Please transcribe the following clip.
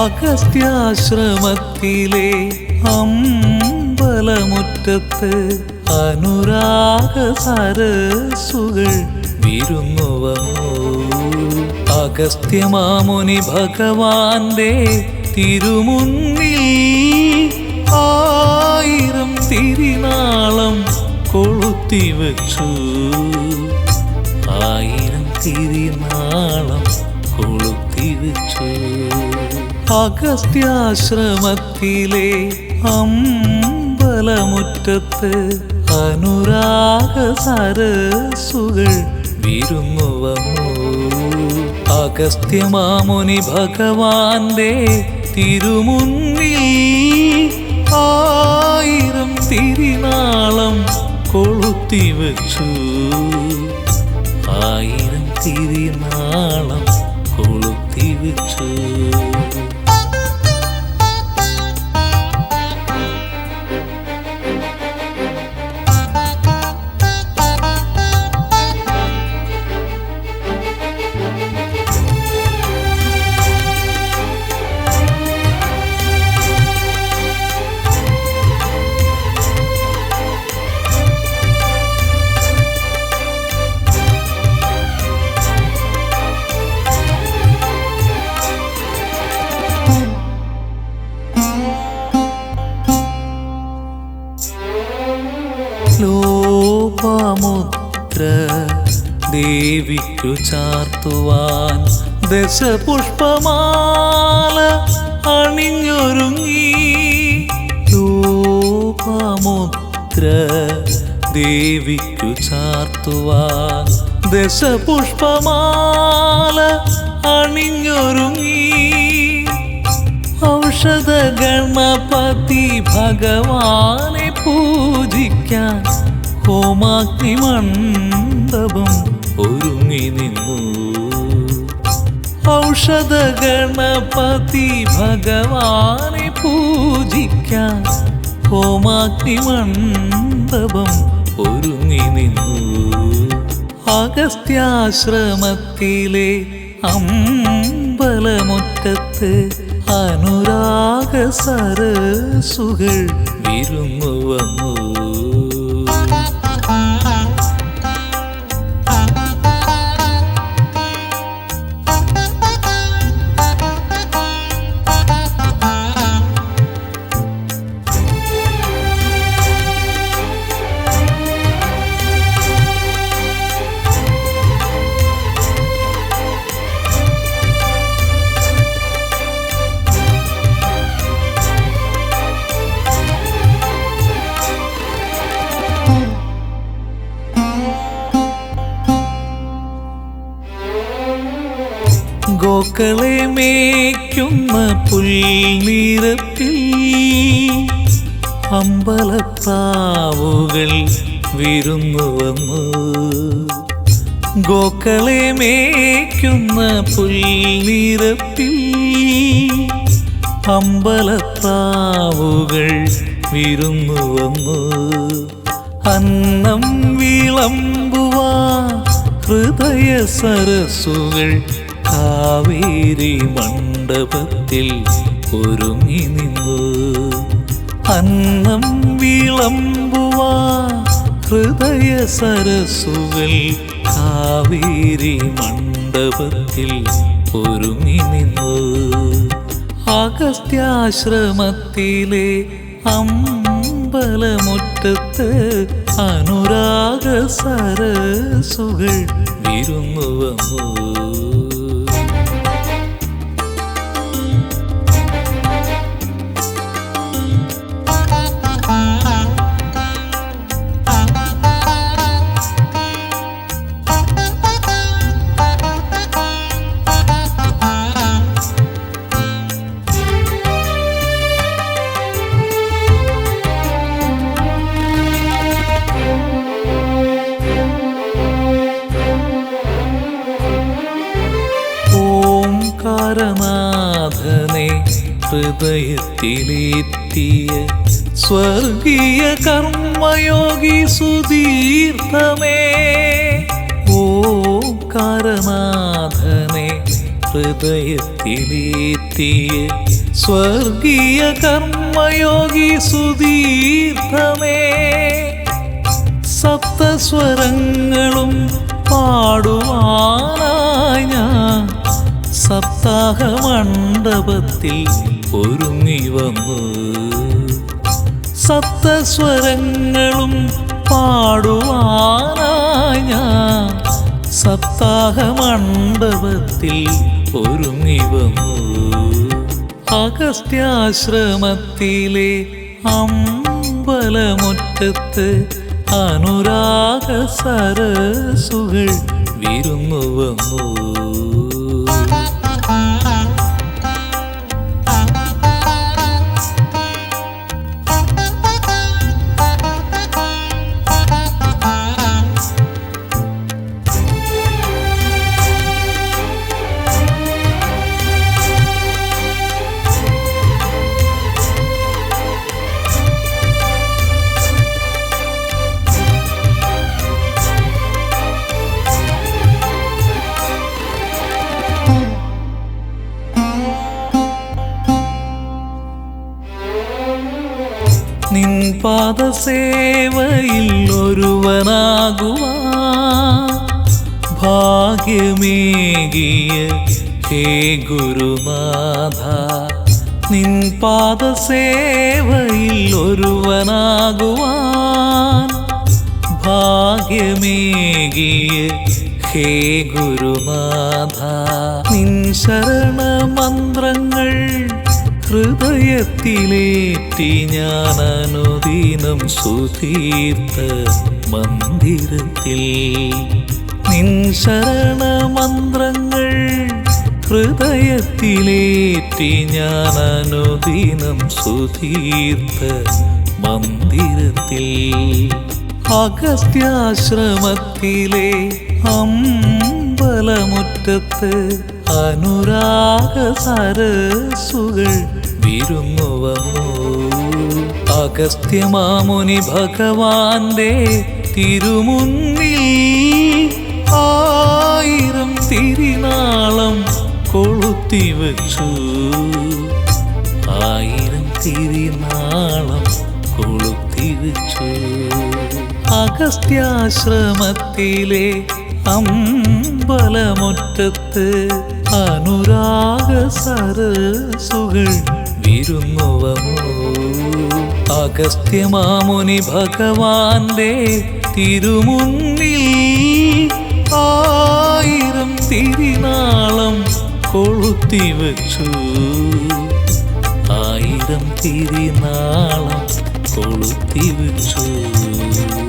അഗസ്ത്യാശ്രമത്തിലെ അമ്പലമുറ്റത്ത് അനുരാഗ സരസുകൾ വിരുന്നു വന്നു അഗസ്ത്യമാമുനി ഭഗവാന്റെ തിരുമുന്നിൽ ആയിരം തിരിനാളം കൊളുത്തി വച്ചു. ആയിരം തിരിനാളം കൊളുത്തിവച്ചു അഗസ്ത്യാശ്രമത്തിലെ അമ്പലമുറ്റത്ത് അനുരാഗ സരസുകൾ വിരുന്നു വന്നു. അഗസ്ത്യമാമുനി ഭഗവാന്റെ തിരുമുന്നിൽ ആയിരം തിരിനാളം കൊളുത്തിവച്ചു ആയിരം ലോപമുദ്ര ദേവിക്കു ചാർത്തുവാൻ ദശപുഷ്പമാല അണിഞ്ഞൊരുങ്ങി. ലോപമുദ്ര ദേവിക്കു ചാർത്തുവാൻ ദശപുഷ്പമാല അണിഞ്ഞൊരുങ്ങി. ഔഷധ ഗണപതി ഭഗവാനെ പൂജിക്കാൻ ഹോമാഗ്നി മണ്ഡപം ഒരുങ്ങി നിന്നു. ഔഷധ ഗണപതി ഭഗവാനെ പൂജിക്കാൻ ഹോമാഗ്നി മണ്ഡപം ഒരുങ്ങി നിന്നു. അഗസ്ത്യാശ്രമത്തിലെ അമ്പലമുറ്റത്ത് അനുരാഗ സരസുകൾ വിരുന്നു വന്നു. ഗോക്കളെ മേയ്ക്കുന്ന പുൽനിറത്തിൽ അമ്പലത്താവുകൾ വിരുന്നു വന്നു. ഗോക്കളെ മേയ്ക്കുന്ന പുൽനിറത്തിൽ അമ്പലത്താവുകൾ വിരുന്നു വന്നു. അന്നം വിളമ്പുവാ ഹൃദയ സരസുകൾ കാവേരി മണ്ഡപത്തിൽ ഒരുങ്ങി നിന്നു. അന്നം വിളമ്പുവാ ഹൃദയ സരസുകൾ കാവേരി മണ്ഡപത്തിൽ ഒരുങ്ങി നിന്നു. അഗസ്ത്യാശ്രമത്തിലെ അമ്പലമുറ്റത്ത് അനുരാഗ സരസുകൾ വിരുന്നു വന്നു. ഹൃദയത്തിലെത്തിയ സ്വർഗീയ കർമ്മയോഗി സുതീർത്ഥമേ. ഓംകാരനാഥനെ ഹൃദയത്തിലെത്തിയ സ്വർഗീയ കർമ്മയോഗി സുതീർത്ഥമേ. സപ്തസ്വരങ്ങളും പാടുവാനായ സപ്താഹ മണ്ഡപത്തിൽ ഒരുങ്ങി വന്നു. സപ്തസ്വരങ്ങളും പാടുവാനായി ഞാൻ സപ്താഹ മണ്ഡപത്തിൽ ഒരുങ്ങി വന്നു. അഗസ്ത്യാശ്രമത്തിലെ അമ്പലമുറ്റത്ത് അനുരാഗ സരസുകൾ വിരുന്നു വന്നു. നിൻ പാദസേവയിൽ ഒരുവനാകുവാ ഭാഗ്യമേകിയ ഹേ ഗുരുനാഥ. നിൻ പാദസേവയിൽ ഒരുവനാകുവാൻ ഭാഗ്യമേകിയ ഹേ ഗുരുനാഥ. നിൻ ശരണമന്ത്രങ്ങൾ ഹൃദയത്തിലേറ്റി ഞാൻ അനുദിനം സുതീർത്ത മന്ദിരത്തിൽ. നിൻ ശരണമന്ത്രങ്ങൾ ഹൃദയത്തിലേറ്റി ഞാൻ അനുദിനം സുതീർത്ത മന്ദിരത്തിൽ. അഗസ്ത്യാശ്രമത്തിലെ അമ്പലമുറ്റത്ത് അനുരാഗ സരസുകൾ വിരുന്നുവന്നു. അഗസ്ത്യമാമുനി ഭഗവാന്റെ തിരുമുന്നിൽ ആയിരം തിരിനാളം കൊളുത്തി വച്ചു. ആയിരം തിരിനാളം കൊളുത്തി വച്ചു. അഗസ്ത്യാശ്രമത്തിലെ അമ്പലമുറ്റത്ത് അനുരാഗ സരസുകൾ വിരുന്നുവമോ? അഗസ്ത്യമാമുനി ഭഗവാന്റെ തിരുമുന്നിൽ ആയിരം തിരിനാളം കൊളുത്തി വച്ചു. ആയിരം തിരിനാളം കൊളുത്തി വച്ചു.